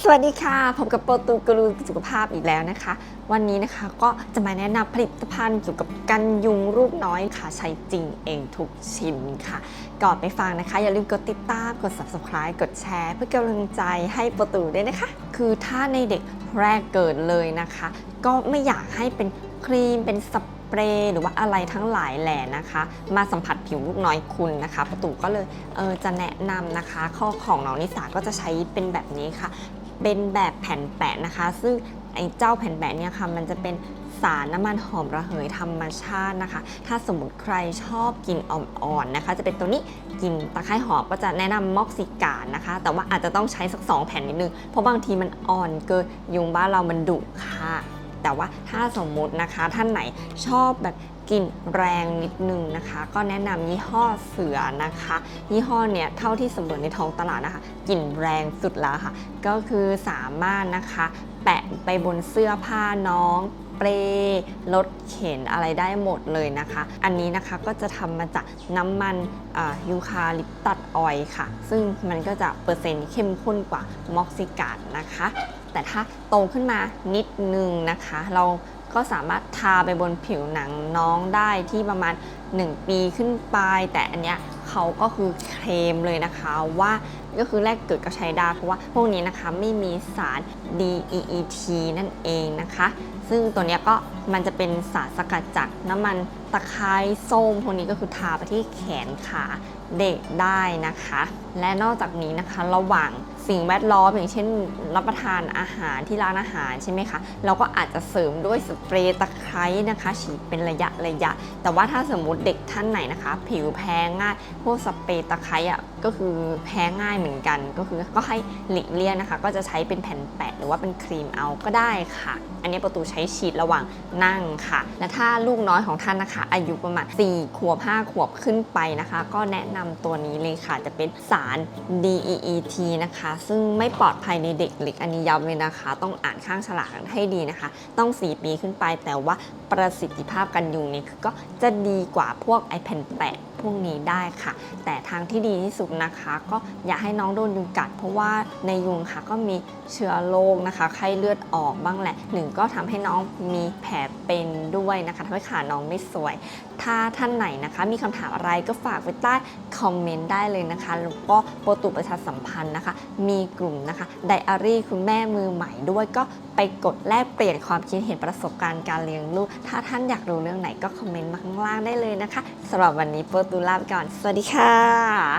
สวัสดีค่ะพบกับโปรตูกรูสุขภาพอีกแล้วนะคะ วันนี้นะคะก็จะมาแนะนำผลิตภัณฑ์เกี่ยวกับกันยุงลูกน้อยค่ะใช้จริงเองทุกชิ้นค่ะ ก่อนไปฟังนะคะ อย่าลืมกดติดตามกด subscribe กดแชร์ เพื่อกำลังใจให้โปรตูด้วยนะคะ คือถ้าในเด็กแรกเกิดเลยนะคะ ก็ไม่อยากให้เป็นครีมเป็นสเปรย์หรือว่าอะไรทั้งหลายแหล่นะคะ มาสัมผัสผิวลูกน้อยคุณนะคะประตูก็เลยเออจะแนะนำนะคะ ข้อของน้องนิสาก็จะใช้เป็นแบบนี้ค่ะ เป็นแบบแผ่นแปะนะคะ ซึ่งไอ้เจ้าแผ่นแปะเนี่ยค่ะมันจะเป็นสารน้ำมันหอมระเหยธรรมชาตินะคะ ถ้าสมมติใครชอบกลิ่นอ่อนๆนะคะ จะเป็นตัวนี้กลิ่นตะไคร้หอมก็จะแนะนำม็อกซิกาดนะคะ แต่ว่าอาจจะต้องใช้สักสองแผ่นนิดนึง เพราะบางทีมันอ่อนเกินยุงบ้านเรามันดุค่ะ แต่ว่าถ้าสมมุตินะคะท่านไหนชอบแบบกลิ่นแรงนิดนึงนะคะ ก็แนะนำยี่ห้อเสือนะคะ ยี่ห้อเนี่ยเท่าที่สำรวจในท้องตลาดนะคะกลิ่นแรงสุดแล้วค่ะ ก็คือสามารถนะคะ แปะไปบนเสื้อผ้าน้องเปรย์รถเข็นอะไรได้หมดเลยนะคะ อันนี้นะคะก็จะทำมาจากน้ำมันยูคาลิปตัสออยค่ะ ซึ่งมันก็จะเปอร์เซ็นต์เข้มข้นกว่าม็อกซิกาดนะคะ แต่ถ้าโตขึ้นมานิดนึงนะคะ เราก็สามารถทาไปบนผิวหนังน้องได้ที่ประมาณ 1 ปีขึ้นไป แต่อันเนี้ยเขาก็คือเคลมเลยนะคะว่า ก็คือแรกเกิดก็ใช้ได้เพราะว่าพวกนี้นะคะไม่มีสาร DEET นั่นเองนะคะ ซึ่งตัวนี้ก็มันจะเป็นสารสกัดจากน้ำมันตะไคร้ส้มพวกนี้ก็คือทาไปที่แขนขาเด็กได้นะคะ และนอกจากนี้นะคะระหว่างสิ่งแวดล้อมอย่างเช่น รับประทานอาหารที่ร้านอาหารใช่ไหมคะเราก็อาจจะเสริมด้วยสเปรย์ตะไคร้นะคะ ฉีดเป็นระยะระยะ แต่ว่าถ้าสมมุติเด็กท่านไหนนะคะ ผิวแพ้ง่ายพวกสเปรย์ตะไคร้อะก็คือแพ้ง่ายเหมือนกัน ก็คือก็ให้หลีกเลี่ยงนะคะ ก็จะใช้เป็นแผ่นแปะหรือว่าเป็นครีมเอาก็ได้ค่ะ อันนี้ประตูใช้ฉีดระหว่างนั่งค่ะ และถ้าลูกน้อยของท่านนะคะ อายุประมาณ 4 ขวบ 5 ขวบขึ้นไปนะคะ ก็แนะนำตัวนี้เลยค่ะ จะเป็นสาร DEET นะคะ ซึ่งไม่ปลอดภัยในเด็กเล็กอันนี้ย้ำเลยนะคะ ต้องอ่านข้างฉลากให้ดีนะคะ ต้อง 4 ปีขึ้นไป แต่ว่าประสิทธิภาพกันยุงนี่ก็จะดีกว่าพวกไอแผ่นแปะพวกนี้ได้ค่ะ แต่ทางที่ดีที่สุดนะคะ ก็อย่าให้น้องโดนยุงกัด เพราะว่าในยุงค่ะก็มีเชื้อโรคนะคะไข้เลือดออกบ้างแหละหนึ่งก็ทำให้น้องมีแผลเป็นด้วยนะคะทำให้ขาน้องไม่สวย ถ้าท่านไหนนะคะมีคำถามอะไรก็ฝากไว้ใต้คอมเมนต์ได้เลยนะคะแล้วก็โปรตุประชาสัมพันธ์นะคะ มีกลุ่มนะคะไดอารี่คุณแม่มือใหม่ด้วยก็ไปกดแลกเปลี่ยนความคิดเห็นประสบการณ์การเลี้ยงลูก ถ้าท่านอยากรู้เรื่องไหนก็คอมเมนต์มาข้างล่างได้เลยนะคะสำหรับวันนี้โปรตุลาไปก่อน สวัสดีค่ะ